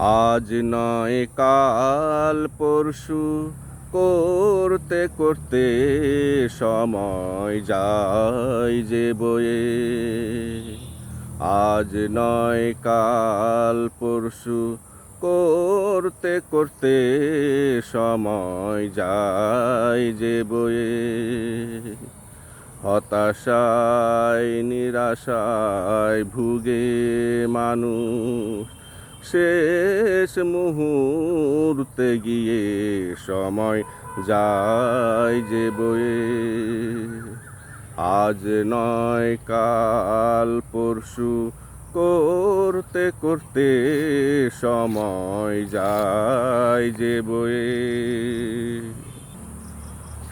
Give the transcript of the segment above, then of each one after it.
আজ নয় কাল পরশু করতে করতে সময় যায় যে বয়ে। আজ নয় কাল পরশু করতে করতে সময় যায় যে বয়ে। হতাশায়, নিরাশায় ভুগে মানুষ শেষ মুহূর্তে গিয়ে সময় যায় যে বয়ে আজ নয়, কাল, পরশু করতে করতে সময় যায় যে বয়ে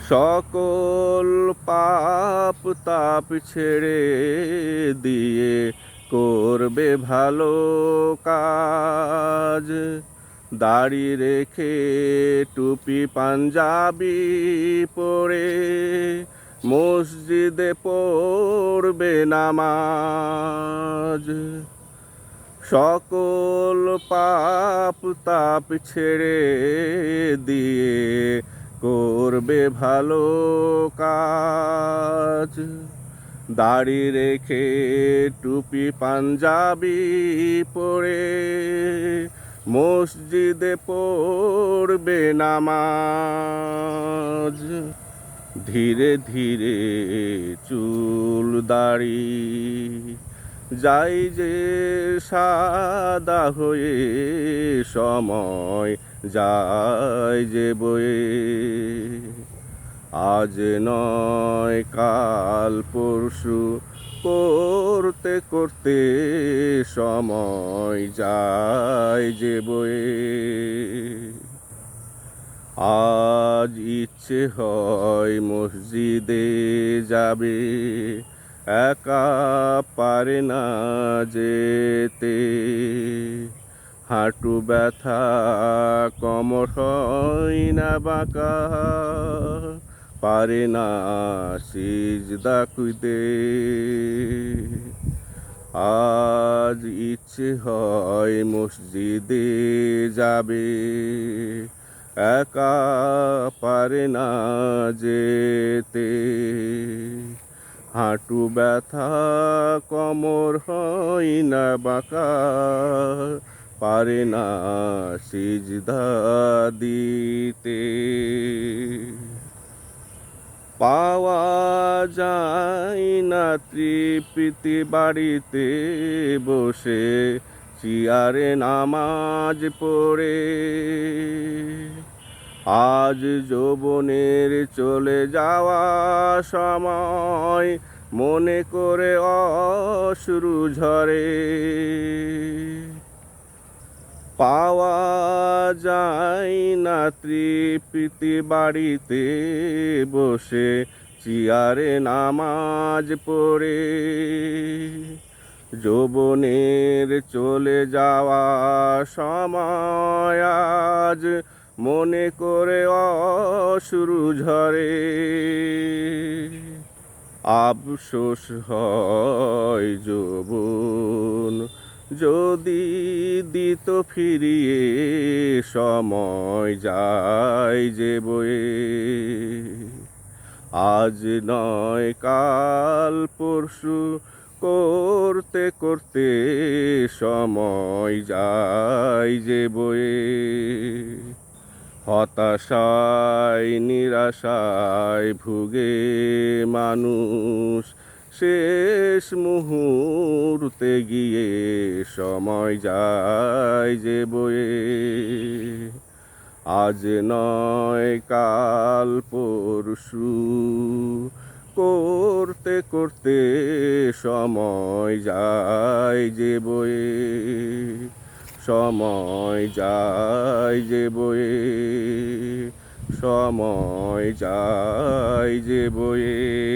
সকল পাপ তাপ ছেড়ে দিয়ে করবে ভালো কাজ। দাড়ি রেখে টুপি, পাঞ্জাবি পরে মসজিদে পড়বে নামাজ। সকল পাপ তাপ ছেড়ে দিয়ে করবে ভালো কাজ। দাড়ি রেখে টুপি পাঞ্জাবি পরে মসজিদে পড়বে নামাজ। ধীরে ধীরে চুল দাড়ি যাই যে সাদা হয়ে সময় যায় যে বয়ে। আজ নয়, কাল পরশু। করতে করতে সময় যায় যে বয়ে। আজ ইচ্ছে হয় মসজিদে যাবে। একা পারে না যেতে। হাঁটু ব্যথা, কমর হয় না বাঁকা। পারে না সিজদা কুইতে আজ ইচ্ছে হয় মসজিদে যাবে। একা পারে না যেতে। হাঁটু ব্যথা কমর হয় না বাঁকা। পারে না সিজদা দিতে। পাওয়া যায় না তৃপ্তি বাড়িতে বসে চেয়ারে নামাজ পড়ে। আজ যৌবনের চলে যাওয়া সময় মনে করে অশ্রু ঝরে। পাওয়া যায় না তৃপ্তি বাড়িতে বসে, চেয়ারে নামাজ পড়ে। যৌবনের চলে যাওয়া সময় আজ মনে করে অশ্রু ঝরে। আফসোস হয় যৌবন যদি দিত ফিরিয়ে সময় যায় যে বয়ে। আজ নয়, কাল পরশু করতে করতে সময় যায় যে বয়ে। হতাশায়, নিরাশায় ভুগে মানুষ শেষ মুহূর্তে গিয়ে সময় যায় যে বয়ে। আজ নয়, কাল পরশু। করতে করতে সময় যায় যে বয়ে। সময় যায় যে বয়ে। সময় যায় যে বয়ে।